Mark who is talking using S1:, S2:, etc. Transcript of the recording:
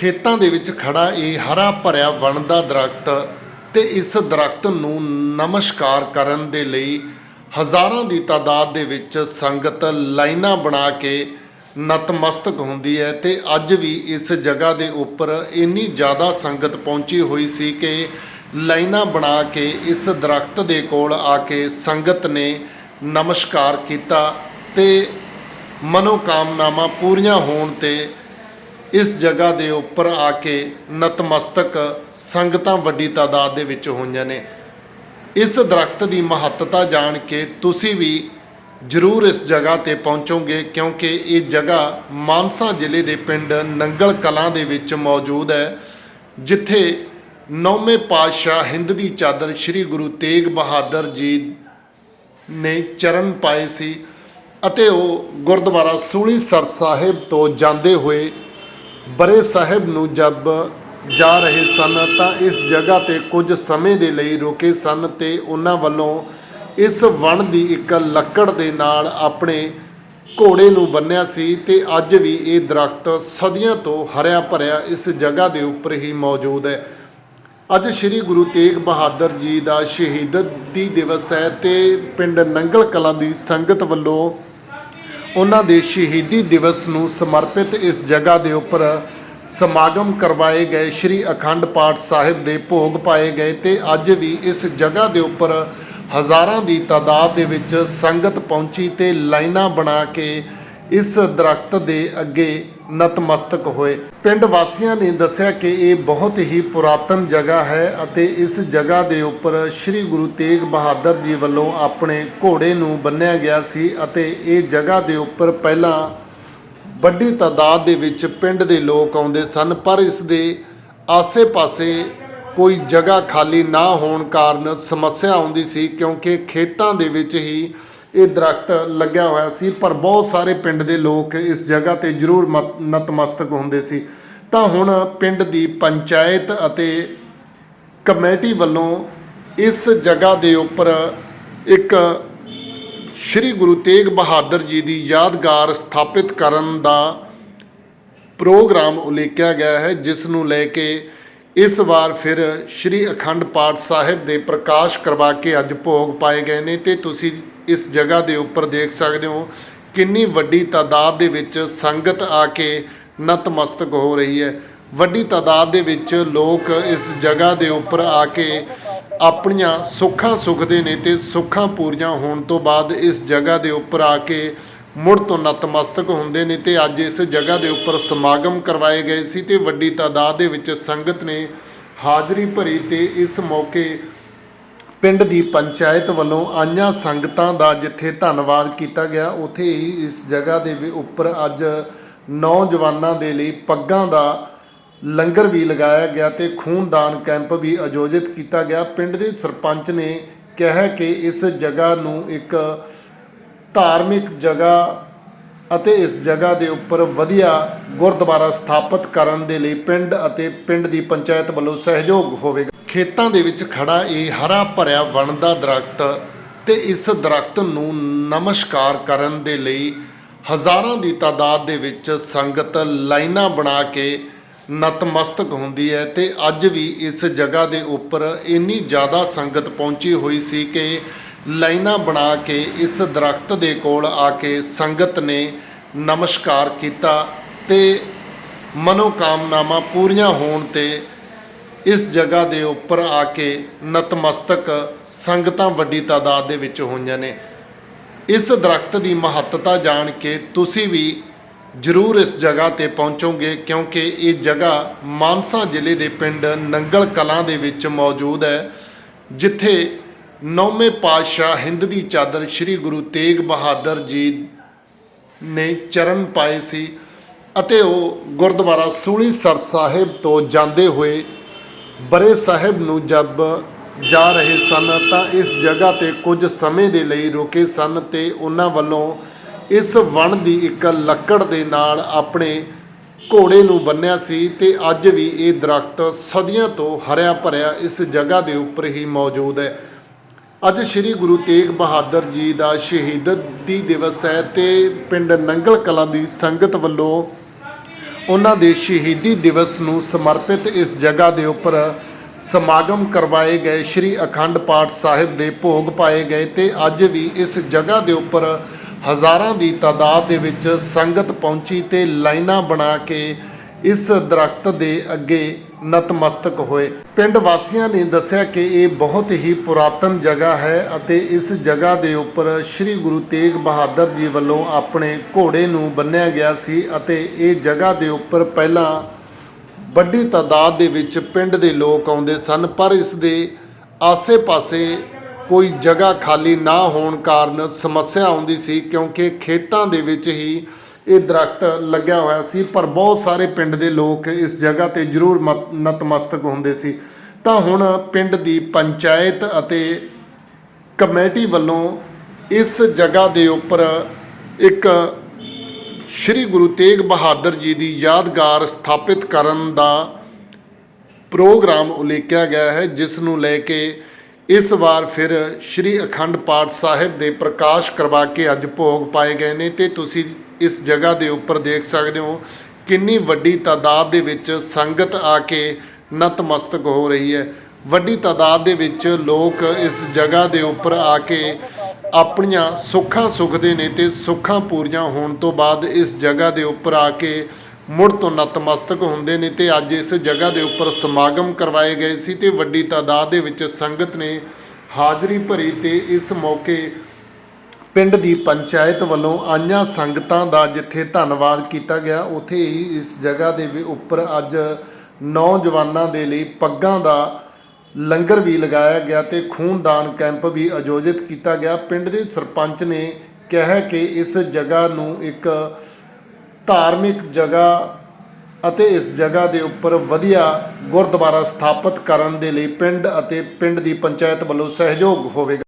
S1: ਖੇਤਾਂ ਦੇ ਵਿੱਚ ਖੜਾ ਇਹ ਹਰਾ ਭਰਿਆ ਵਣ ਦਾ ਦਰਖਤ ਤੇ ਇਸ ਦਰਖਤ ਨੂੰ ਨਮਸਕਾਰ ਕਰਨ ਦੇ ਲਈ ਹਜ਼ਾਰਾਂ ਦੀ ਤਾਦਾਦ ਦੇ ਵਿੱਚ ਸੰਗਤ ਲਾਈਨਾਂ ਬਣਾ ਕੇ ਨਤਮਸਤਕ ਹੁੰਦੀ ਹੈ ਤੇ ਅੱਜ ਵੀ ਇਸ ਜਗ੍ਹਾ ਦੇ ਉੱਪਰ ਇੰਨੀ ਜ਼ਿਆਦਾ ਸੰਗਤ ਪਹੁੰਚੀ ਹੋਈ ਸੀ ਕਿ ਲਾਈਨਾਂ ਬਣਾ ਕੇ ਇਸ ਦਰਖਤ ਦੇ ਕੋਲ ਆ ਕੇ ਸੰਗਤ ਨੇ ਨਮਸਕਾਰ ਕੀਤਾ ਤੇ ਮਨੋਕਾਮਨਾਵਾਂ ਪੂਰੀਆਂ ਹੋਣ ਤੇ ਇਸ ਜਗ੍ਹਾ ਦੇ ਉੱਪਰ ਆ ਕੇ ਨਤਮਸਤਕ ਸੰਗਤਾਂ ਵੱਡੀ ਤਾਦਾਦ ਦੇ ਵਿੱਚ ਹੋਈਆਂ ਨੇ। ਇਸ ਦਰਖਤ ਦੀ ਮਹੱਤਤਾ ਜਾਣ ਕੇ ਤੁਸੀਂ ਵੀ ਜ਼ਰੂਰ ਇਸ ਜਗ੍ਹਾ ਤੇ ਪਹੁੰਚੋਗੇ, ਕਿਉਂਕਿ ਇਹ ਜਗ੍ਹਾ ਮਾਨਸਾ ਜ਼ਿਲ੍ਹੇ ਦੇ ਪਿੰਡ ਨੰਗਲ ਕਲਾਂ ਦੇ ਵਿੱਚ ਮੌਜੂਦ ਹੈ, ਜਿੱਥੇ ਨੌਵੇਂ ਪਾਤਸ਼ਾਹ ਹਿੰਦ ਦੀ ਚਾਦਰ ਸ੍ਰੀ ਗੁਰੂ ਤੇਗ ਬਹਾਦਰ ਜੀ ਨੇ ਚਰਨ ਪਾਏ ਸੀ ਅਤੇ ਉਹ ਗੁਰਦੁਆਰਾ ਸੂਲੀਸਰ ਸਾਹਿਬ ਤੋਂ ਜਾਂਦੇ ਹੋਏ ਬਰੇ ਸਾਹਿਬ ਨੂੰ ਜਦ ਜਾ ਰਹੇ ਸਨ ਤਾਂ ਇਸ ਜਗ੍ਹਾ ਤੇ ਕੁਝ ਸਮੇਂ ਦੇ ਲਈ ਰੁਕੇ ਸਨ ਤੇ ਉਹਨਾਂ ਵੱਲੋਂ ਇਸ ਵਣ ਦੀ ਇੱਕ ਲੱਕੜ ਦੇ ਨਾਲ ਆਪਣੇ ਘੋੜੇ ਨੂੰ ਬੰਨਿਆ ਸੀ ਤੇ ਅੱਜ ਵੀ ਇਹ ਦਰਖਤ ਸਦੀਆਂ ਤੋਂ ਹਰਿਆ ਭਰਿਆ ਇਸ ਜਗ੍ਹਾ ਦੇ ਉੱਪਰ ਹੀ ਮੌਜੂਦ ਹੈ। ਅੱਜ ਸ੍ਰੀ ਗੁਰੂ ਤੇਗ ਬਹਾਦਰ ਜੀ ਦਾ ਸ਼ਹੀਦੀ ਦਿਵਸ ਹੈ ਤੇ ਪਿੰਡ ਨੰਗਲ ਕਲਾਂ ਦੀ ਸੰਗਤ ਵੱਲੋਂ ਉਹਨਾਂ ਦੇ ਸ਼ਹੀਦੀ ਦਿਵਸ ਨੂੰ ਸਮਰਪਿਤ ਇਸ ਜਗ੍ਹਾ ਦੇ ਉੱਪਰ ਸਮਾਗਮ ਕਰਵਾਏ ਗਏ। ਸ੍ਰੀ ਅਖੰਡ ਪਾਠ ਸਾਹਿਬ ਦੇ ਭੋਗ ਪਾਏ ਗਏ ਤੇ ਅੱਜ ਵੀ ਇਸ ਜਗ੍ਹਾ ਦੇ ਉੱਪਰ ਹਜ਼ਾਰਾਂ ਦੀ ਤਾਦਾਦ ਦੇ ਵਿੱਚ ਸੰਗਤ ਪਹੁੰਚੀ ਤੇ ਲਾਈਨਾਂ ਬਣਾ ਕੇ ਇਸ ਦਰਖਤ ਦੇ ਅੱਗੇ ਨਤਮਸਤਕ ਹੋਏ। ਪਿੰਡ ਵਾਸੀਆਂ ਨੇ ਦੱਸਿਆ ਕਿ ਇਹ ਬਹੁਤ ਹੀ ਪੁਰਾਤਨ ਜਗ੍ਹਾ ਹੈ ਅਤੇ ਇਸ ਜਗ੍ਹਾ ਦੇ ਉੱਪਰ ਸ੍ਰੀ ਗੁਰੂ ਤੇਗ ਬਹਾਦਰ ਜੀ ਵੱਲੋਂ ਆਪਣੇ ਘੋੜੇ ਨੂੰ ਬੰਨਿਆ ਗਿਆ ਸੀ ਅਤੇ ਇਹ ਜਗ੍ਹਾ ਦੇ ਉੱਪਰ ਪਹਿਲਾਂ ਵੱਡੀ ਤਾਦਾਦ ਦੇ ਵਿੱਚ ਪਿੰਡ ਦੇ ਲੋਕ ਆਉਂਦੇ ਸਨ, ਪਰ ਇਸ ਦੇ ਆਸੇ-ਪਾਸੇ ਕੋਈ ਜਗ੍ਹਾ ਖਾਲੀ ਨਾ ਹੋਣ ਕਾਰਨ ਸਮੱਸਿਆ ਆਉਂਦੀ ਸੀ ਕਿਉਂਕਿ ਖੇਤਾਂ ਦੇ ਵਿੱਚ ਹੀ ਇਹ ਦਰਖਤ ਲੱਗਿਆ ਹੋਇਆ ਸੀ, ਪਰ ਬਹੁਤ ਸਾਰੇ ਪਿੰਡ ਦੇ ਲੋਕ ਇਸ ਜਗ੍ਹਾ ਤੇ ਜ਼ਰੂਰ ਮਤ- ਨਤਮਸਤਕ ਹੁੰਦੇ ਸੀ। ਤਾਂ ਹੁਣ ਪਿੰਡ ਦੀ ਪੰਚਾਇਤ ਅਤੇ ਕਮੇਟੀ ਵੱਲੋਂ ਇਸ ਜਗ੍ਹਾ ਦੇ ਉੱਪਰ ਇੱਕ ਸ੍ਰੀ ਗੁਰੂ ਤੇਗ ਬਹਾਦਰ ਜੀ ਦੀ ਯਾਦਗਾਰ ਸਥਾਪਿਤ ਕਰਨ ਦਾ ਪ੍ਰੋਗਰਾਮ ਉਲੀਕਿਆ ਗਿਆ ਹੈ, ਜਿਸ ਨੂੰ ਲੈ ਕੇ ਇਸ ਵਾਰ ਫਿਰ ਸ੍ਰੀ ਅਖੰਡ ਪਾਠ ਸਾਹਿਬ ਦੇ ਪ੍ਰਕਾਸ਼ ਕਰਵਾ ਕੇ ਅੱਜ ਭੋਗ ਪਾਏ ਗਏ ਨੇ ਤੇ ਤੁਸੀਂ ਇਸ ਜਗ੍ਹਾ ਦੇ ਉੱਪਰ ਦੇਖ ਸਕਦੇ ਹੋ ਕਿੰਨੀ ਵੱਡੀ ਤਾਦਾਦ ਦੇ ਵਿੱਚ ਸੰਗਤ ਆ ਕੇ ਨਤਮਸਤਕ ਹੋ ਰਹੀ ਹੈ। ਵੱਡੀ ਤਾਦਾਦ ਦੇ ਵਿੱਚ ਲੋਕ ਇਸ ਜਗ੍ਹਾ ਦੇ ਉੱਪਰ ਆ ਕੇ ਆਪਣੀਆਂ ਸੁੱਖਾਂ ਸੁਖਦੇ ਨੇ ਤੇ ਸੁੱਖਾਂ ਪੂਰੀਆਂ ਹੋਣ ਤੋਂ ਬਾਅਦ ਇਸ ਜਗ੍ਹਾ ਦੇ ਉੱਪਰ ਆ ਕੇ ਮੁੜ ਤੋਂ ਨਤਮਸਤਕ ਹੁੰਦੇ ਨੇ ਤੇ ਅੱਜ ਇਸ ਜਗ੍ਹਾ ਦੇ ਉੱਪਰ ਸਮਾਗਮ ਕਰਵਾਏ ਗਏ ਸੀ ਤੇ ਵੱਡੀ ਤਾਦਾਦ ਦੇ ਵਿੱਚ ਸੰਗਤ ਨੇ ਹਾਜ਼ਰੀ ਭਰੀ ਤੇ ਇਸ ਮੌਕੇ ਪਿੰਡ ਦੀ ਪੰਚਾਇਤ ਵੱਲੋਂ ਆਈਆਂ ਸੰਗਤਾਂ ਦਾ ਜਿੱਥੇ ਧੰਨਵਾਦ ਕੀਤਾ ਗਿਆ, ਉਥੇ ਹੀ ਇਸ ਜਗ੍ਹਾ ਦੇ ਵੀ ਉੱਪਰ ਅੱਜ ਨੌਜਵਾਨਾਂ ਦੇ ਲਈ ਪੱਗਾਂ ਦਾ ਲੰਗਰ ਵੀ ਲਗਾਇਆ ਗਿਆ ਤੇ ਖੂਨਦਾਨ ਕੈਂਪ ਵੀ ਆਯੋਜਿਤ ਕੀਤਾ ਗਿਆ। ਪਿੰਡ ਦੇ ਸਰਪੰਚ ਨੇ ਕਿਹਾ ਕਿ ਇਸ ਜਗ੍ਹਾ ਨੂੰ ਇੱਕ ਧਾਰਮਿਕ ਜਗ੍ਹਾ ਅਤੇ ਇਸ ਜਗ੍ਹਾ ਦੇ ਉੱਪਰ ਵਧੀਆ ਗੁਰਦੁਆਰਾ ਸਥਾਪਿਤ ਕਰਨ ਦੇ ਲਈ ਪਿੰਡ ਅਤੇ ਪਿੰਡ ਦੀ ਪੰਚਾਇਤ ਵੱਲੋਂ ਸਹਿਯੋਗ ਹੋਵੇਗਾ। ਖੇਤਾਂ ਦੇ ਵਿੱਚ ਖੜਾ ਇਹ ਹਰਾ ਭਰਿਆ ਵਣ ਦਾ ਦਰਖਤ ਤੇ ਇਸ ਦਰਖਤ ਨੂੰ ਨਮਸਕਾਰ ਕਰਨ ਦੇ ਲਈ ਹਜ਼ਾਰਾਂ ਦੀ ਤਾਦਾਦ ਦੇ ਵਿੱਚ ਸੰਗਤ ਲਾਈਨਾਂ ਬਣਾ ਕੇ ਨਤਮਸਤਕ ਹੁੰਦੀ ਹੈ ਤੇ ਅੱਜ ਵੀ ਇਸ ਜਗ੍ਹਾ ਦੇ ਉੱਪਰ ਇੰਨੀ ਜ਼ਿਆਦਾ ਸੰਗਤ ਪਹੁੰਚੀ ਹੋਈ ਸੀ ਕਿ ਲਾਈਨਾਂ ਬਣਾ ਕੇ ਇਸ ਦਰਖਤ ਦੇ ਕੋਲ ਆ ਕੇ ਸੰਗਤ ਨੇ ਨਮਸਕਾਰ ਕੀਤਾ ਤੇ ਮਨੋਕਾਮਨਾਵਾਂ ਪੂਰੀਆਂ ਹੋਣ ਤੇ ਇਸ ਜਗ੍ਹਾ ਦੇ ਉੱਪਰ ਆ ਕੇ ਨਤਮਸਤਕ ਸੰਗਤਾਂ ਵੱਡੀ ਤਾਦਾਦ ਦੇ ਵਿੱਚ ਹੋਈਆਂ ਨੇ। ਇਸ ਦਰਖਤ ਦੀ ਮਹੱਤਤਾ ਜਾਣ ਕੇ ਤੁਸੀਂ ਵੀ ਜ਼ਰੂਰ ਇਸ ਜਗ੍ਹਾ ਤੇ ਪਹੁੰਚੋਗੇ ਕਿਉਂਕਿ ਇਹ ਜਗ੍ਹਾ ਮਾਨਸਾ ਜ਼ਿਲ੍ਹੇ ਦੇ ਪਿੰਡ ਨੰਗਲ ਕਲਾਂ ਦੇ ਵਿੱਚ ਮੌਜੂਦ ਹੈ, ਜਿੱਥੇ ਨੌਵੇਂ ਪਾਤਸ਼ਾਹ ਹਿੰਦ ਦੀ ਚਾਦਰ ਸ੍ਰੀ ਗੁਰੂ ਤੇਗ ਬਹਾਦਰ ਜੀ ਨੇ ਚਰਨ ਪਾਏ ਸੀ ਅਤੇ ਉਹ ਗੁਰਦੁਆਰਾ ਸੂਲੀਸਰ ਸਾਹਿਬ ਤੋਂ ਜਾਂਦੇ ਹੋਏ ਬਰੇ ਸਾਹਿਬ ਨੂੰ ਜਦ ਜਾ ਰਹੇ ਸਨ ਤਾਂ ਇਸ ਜਗ੍ਹਾ ਤੇ ਕੁਝ ਸਮੇਂ ਦੇ ਲਈ ਰੁਕੇ ਸਨ ਤੇ ਉਹਨਾਂ ਵੱਲੋਂ ਇਸ ਵਣ ਦੀ ਇੱਕ ਲੱਕੜ ਦੇ ਨਾਲ ਆਪਣੇ ਘੋੜੇ ਨੂੰ ਬੰਨਿਆ ਸੀ ਤੇ ਅੱਜ ਵੀ ਇਹ ਦਰਖਤ ਸਦੀਆਂ ਤੋਂ ਹਰਿਆ ਭਰਿਆ ਇਸ ਜਗ੍ਹਾ ਦੇ ਉੱਪਰ ਹੀ ਮੌਜੂਦ ਹੈ। ਅੱਜ ਸ੍ਰੀ ਗੁਰੂ ਤੇਗ ਬਹਾਦਰ ਜੀ ਦਾ ਸ਼ਹੀਦੀ ਦਿਵਸ ਹੈ ਤੇ ਪਿੰਡ ਨੰਗਲ ਕਲਾਂ ਦੀ ਸੰਗਤ ਵੱਲੋਂ ਉਹਨਾਂ ਦੇ ਸ਼ਹੀਦੀ ਦਿਵਸ ਨੂੰ ਸਮਰਪਿਤ ਇਸ ਜਗ੍ਹਾ ਦੇ ਉੱਪਰ ਸਮਾਗਮ ਕਰਵਾਏ ਗਏ। ਸ੍ਰੀ ਅਖੰਡ ਪਾਠ ਸਾਹਿਬ ਦੇ ਭੋਗ ਪਾਏ ਗਏ ਤੇ ਅੱਜ ਵੀ ਇਸ ਜਗ੍ਹਾ ਦੇ ਉੱਪਰ ਹਜ਼ਾਰਾਂ ਦੀ ਤਾਦਾਦ ਦੇ ਵਿੱਚ ਸੰਗਤ ਪਹੁੰਚੀ ਤੇ ਲਾਈਨਾਂ ਬਣਾ ਕੇ ਇਸ ਦਰਖਤ ਦੇ ਅੱਗੇ ਨਤਮਸਤਕ ਹੋਏ। ਪਿੰਡ ਵਾਸੀਆਂ ਨੇ ਦੱਸਿਆ ਕਿ ਇਹ ਬਹੁਤ ਹੀ ਪੁਰਾਤਨ ਜਗ੍ਹਾ ਹੈ ਅਤੇ ਇਸ ਜਗ੍ਹਾ ਦੇ ਉੱਪਰ ਸ੍ਰੀ ਗੁਰੂ ਤੇਗ ਬਹਾਦਰ ਜੀ ਵੱਲੋਂ ਆਪਣੇ ਘੋੜੇ ਨੂੰ ਬੰਨਿਆ ਗਿਆ ਸੀ ਅਤੇ ਇਹ ਜਗ੍ਹਾ ਦੇ ਉੱਪਰ ਪਹਿਲਾਂ ਵੱਡੀ ਤਾਦਾਦ ਦੇ ਵਿੱਚ ਪਿੰਡ ਦੇ ਲੋਕ ਆਉਂਦੇ ਸਨ, ਪਰ ਇਸ ਦੇ ਆਸੇ-ਪਾਸੇ ਕੋਈ ਜਗ੍ਹਾ ਖਾਲੀ ਨਾ ਹੋਣ ਕਾਰਨ ਸਮੱਸਿਆ ਆਉਂਦੀ ਸੀ ਕਿਉਂਕਿ ਖੇਤਾਂ ਦੇ ਵਿੱਚ ਹੀ ਇਹ ਦਰਖਤ ਲੱਗਿਆ ਹੋਇਆ ਸੀ, ਪਰ ਬਹੁਤ ਸਾਰੇ ਪਿੰਡ ਦੇ ਲੋਕ ਇਸ ਜਗ੍ਹਾ ਤੇ ਜ਼ਰੂਰ ਮਤ- ਨਤਮਸਤਕ ਹੁੰਦੇ ਸੀ। ਤਾਂ ਹੁਣ ਪਿੰਡ ਦੀ ਪੰਚਾਇਤ ਅਤੇ ਕਮੇਟੀ ਵੱਲੋਂ ਇਸ ਜਗ੍ਹਾ ਦੇ ਉੱਪਰ ਇੱਕ ਸ੍ਰੀ ਗੁਰੂ ਤੇਗ ਬਹਾਦਰ ਜੀ ਦੀ ਯਾਦਗਾਰ ਸਥਾਪਿਤ ਕਰਨ ਦਾ ਪ੍ਰੋਗਰਾਮ ਉਲੀਕਿਆ ਗਿਆ ਹੈ, ਜਿਸ ਨੂੰ ਲੈ ਕੇ ਇਸ ਵਾਰ ਫਿਰ ਸ੍ਰੀ ਅਖੰਡ ਪਾਠ ਸਾਹਿਬ ਦੇ ਪ੍ਰਕਾਸ਼ ਕਰਵਾ ਕੇ ਅੱਜ ਭੋਗ ਪਾਏ ਗਏ ਨੇ। ਤੇ ਤੁਸੀਂ ਇਸ ਜਗ੍ਹਾ ਦੇ ਉੱਪਰ ਦੇਖ ਸਕਦੇ ਹੋ ਕਿੰਨੀ ਵੱਡੀ ਤਾਦਾਦ ਦੇ ਵਿੱਚ ਸੰਗਤ ਆ ਕੇ ਨਤਮਸਤਕ ਹੋ ਰਹੀ ਹੈ। ਵੱਡੀ ਤਾਦਾਦ ਦੇ ਵਿੱਚ ਲੋਕ ਇਸ ਜਗ੍ਹਾ ਦੇ ਉੱਪਰ ਆ ਕੇ ਆਪਣੀਆਂ ਸੁੱਖਾਂ ਸੁਖਦੇ ਨੇ ਤੇ ਸੁੱਖਾਂ ਪੂਰੀਆਂ ਹੋਣ ਤੋਂ ਬਾਅਦ ਇਸ ਜਗ੍ਹਾ ਦੇ ਉੱਪਰ ਆ ਕੇ ਮੁੜ ਤੋਂ ਨਤਮਸਤਕ ਹੁੰਦੇ ਨੇ ਤੇ ਅੱਜ ਇਸ ਜਗ੍ਹਾ ਦੇ ਉੱਪਰ ਸਮਾਗਮ ਕਰਵਾਏ ਗਏ ਸੀ ਤੇ ਵੱਡੀ ਤਾਦਾਦ ਦੇ ਵਿੱਚ ਸੰਗਤ ਨੇ ਹਾਜ਼ਰੀ ਭਰੀ ਤੇ ਇਸ ਮੌਕੇ ਪਿੰਡ ਦੀ ਪੰਚਾਇਤ ਵੱਲੋਂ ਆਈਆਂ ਸੰਗਤਾਂ ਦਾ ਜਿੱਥੇ ਧੰਨਵਾਦ ਕੀਤਾ ਗਿਆ, ਉਥੇ ਹੀ ਇਸ ਜਗ੍ਹਾ ਦੇ ਵੀ ਉੱਪਰ ਅੱਜ ਨੌਜਵਾਨਾਂ ਦੇ ਲਈ ਪੱਗਾਂ ਦਾ ਲੰਗਰ ਵੀ ਲਗਾਇਆ ਗਿਆ ਤੇ ਖੂਨਦਾਨ ਕੈਂਪ ਵੀ ਆਯੋਜਿਤ ਕੀਤਾ ਗਿਆ। ਪਿੰਡ ਦੇ ਸਰਪੰਚ ਨੇ ਕਿਹਾ ਕਿ ਇਸ ਜਗ੍ਹਾ ਨੂੰ ਇੱਕ ਧਾਰਮਿਕ ਜਗ੍ਹਾ ਅਤੇ ਇਸ ਜਗ੍ਹਾ ਦੇ ਉੱਪਰ ਵਧੀਆ ਗੁਰਦੁਆਰਾ ਸਥਾਪਿਤ ਕਰਨ ਦੇ ਲਈ ਪਿੰਡ ਅਤੇ ਪਿੰਡ ਦੀ ਪੰਚਾਇਤ ਵੱਲੋਂ ਸਹਿਯੋਗ ਹੋਵੇਗਾ।